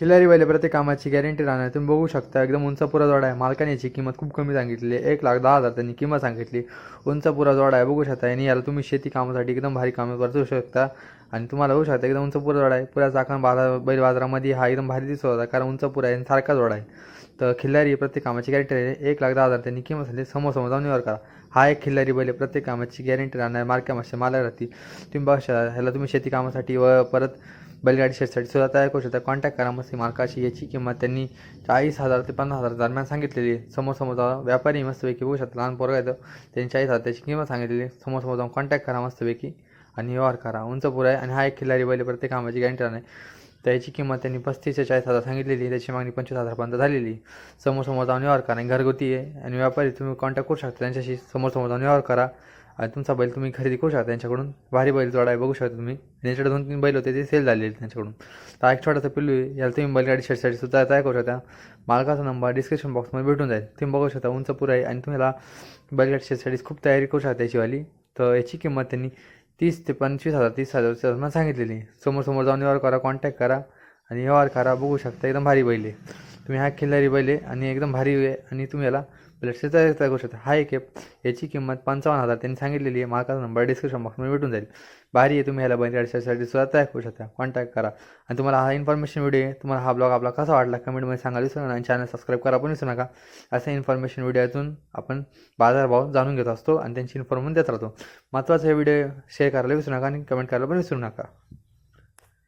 खिलारी बैल प्रत्येक कामाची गॅरंटी राहणार तुम्ही बघू शकता एकदम उंच पुरा जोडा आहे. मालकाने याची किंमत खूप कमी सांगितली एक लाख दहा हजार त्यांनी किंमत सांगितली. उंच पुरा जोडा आहे. बघू शकता आणि याला तुम्ही शेती कामासाठी एकदम भारी कामे करू शकता. आणि तुम्हाला बघू शकता एकदम उंच पुरा जोडा आहे. पुरा चाकण बाजार बैल बाजारामध्ये हा एकदम भारी दिसत होता कारण उंच पुरा आहे आणि सारखा जोडा आहे. तर खिल्लारी प्रत्येक कामाची गॅरंटी आहे. एक लाख दहा हजार त्यांनी किंमत सांगितली. समोर समोर जाऊन निवार करा. हा एक खिल्लारी बैल प्रत्येक कामाची गॅरंटी राहणार. मार्क्यामागच्या माला राहतील. तुम्ही बघू शकता. ह्याला तुम्ही शेती कामासाठी व परत बैलगाडी शेतसाठी सुद्धा तयार करू शकता. कॉन्टॅक्ट करा मस्त मालकाशी याची किंमत त्यांनी चाळीस हजार ते पन्नास हजार दरम्यान सांगितलेली समोर समोर जाऊन व्यापारी मस्तपैकी बघू शकता. लहान पोरगा येतं त्यांनी चाळीस हजार त्याची किंमत सांगितलेली समोर समोर जाऊन कॉन्टॅक्ट करा मस्तपैकी आणि व्यवहार करा. उंच पुरा आहे आणि हा एक खिल्लारी बैल प्रत्येक कामाची गॅरंटी राहणार त्याची किंमत त्यांनी पस्तीस ते चाळीस हजार सांगितलेली त्याची मागणी पंचवीस हजारपर्यंत झालेली समोर समोर जाऊन व्यवहार करा आणि घरगुती आहे. आणि व्यापारी तुम्ही कॉन्टॅक्ट करू शकता त्यांच्याशी. समोर समोर जाऊन व्यवहार करा. आणि तुमचा बैल तुम्ही खरेदी करू शकता त्यांच्याकडून. भारी बैल जोडा आहे बघू शकता तुम्ही. त्यांच्याकडे दोन तीन बैल होते ते सेल झालेले त्यांच्याकडून. तर एक छोटासा पिल्लू आहे. याला तुम्ही बैलगाडी शेटसाठी सुद्धा तयार करू शकता. मालकाचा नंबर डिस्क्रिप्शन बॉक्समध्ये भेटून जाईल. तुम्ही बघू शकता उंच पुरा आहे आणि तुम्हाला बैलगाडी शेटसाठी खूप तयारी करू शकता याचीवाली तर याची किंमत त्यांनी तीस ते पंचवीस हजार तीस हजार रचना सांगितलेली. समोर समोर जाऊन व्यवहार करा कॉन्टॅक्ट करा आणि व्यवहार करा बघू शकता एकदम भारी बैल आहे. तुम्ही हा खिल्लारी बैल आहे आणि एकदम भारी आहे आणि तुम्ही याला ब्लडचे तयार तयार करू शकता हा एक याची किंमत पंचावन्न हजार. त्यांनी सांगितलेली आहे. मालकाचा नंबर डिस्क्रिप्शन बॉक्समध्ये भेटून जाईल. भारी आहे. तुम्ही ह्याला बैलगाडीसाठी सुद्धा तयार करू शकता. कॉन्टॅक्ट करा. आणि तुम्हाला हा इन्फॉर्मेशन व्हिडिओ आहे. तुम्हाला हा ब्लॉग आपला कसा वाटला? कमेंटमध्ये सांगायला विसरू नका. आणि चॅनल सबस्क्राईब करा पण विसरू नका. अशा इन्फॉर्मेशन व्हिडिओतून आपण बाजारभाव जाणून घेत असतो. आणि त्यांची इन्फॉर्मेशन देत राहतो. महत्त्वाचा हे व्हिडिओ शेअर करायला विसरू नका. आणि कमेंट करायला पण विसरू नका.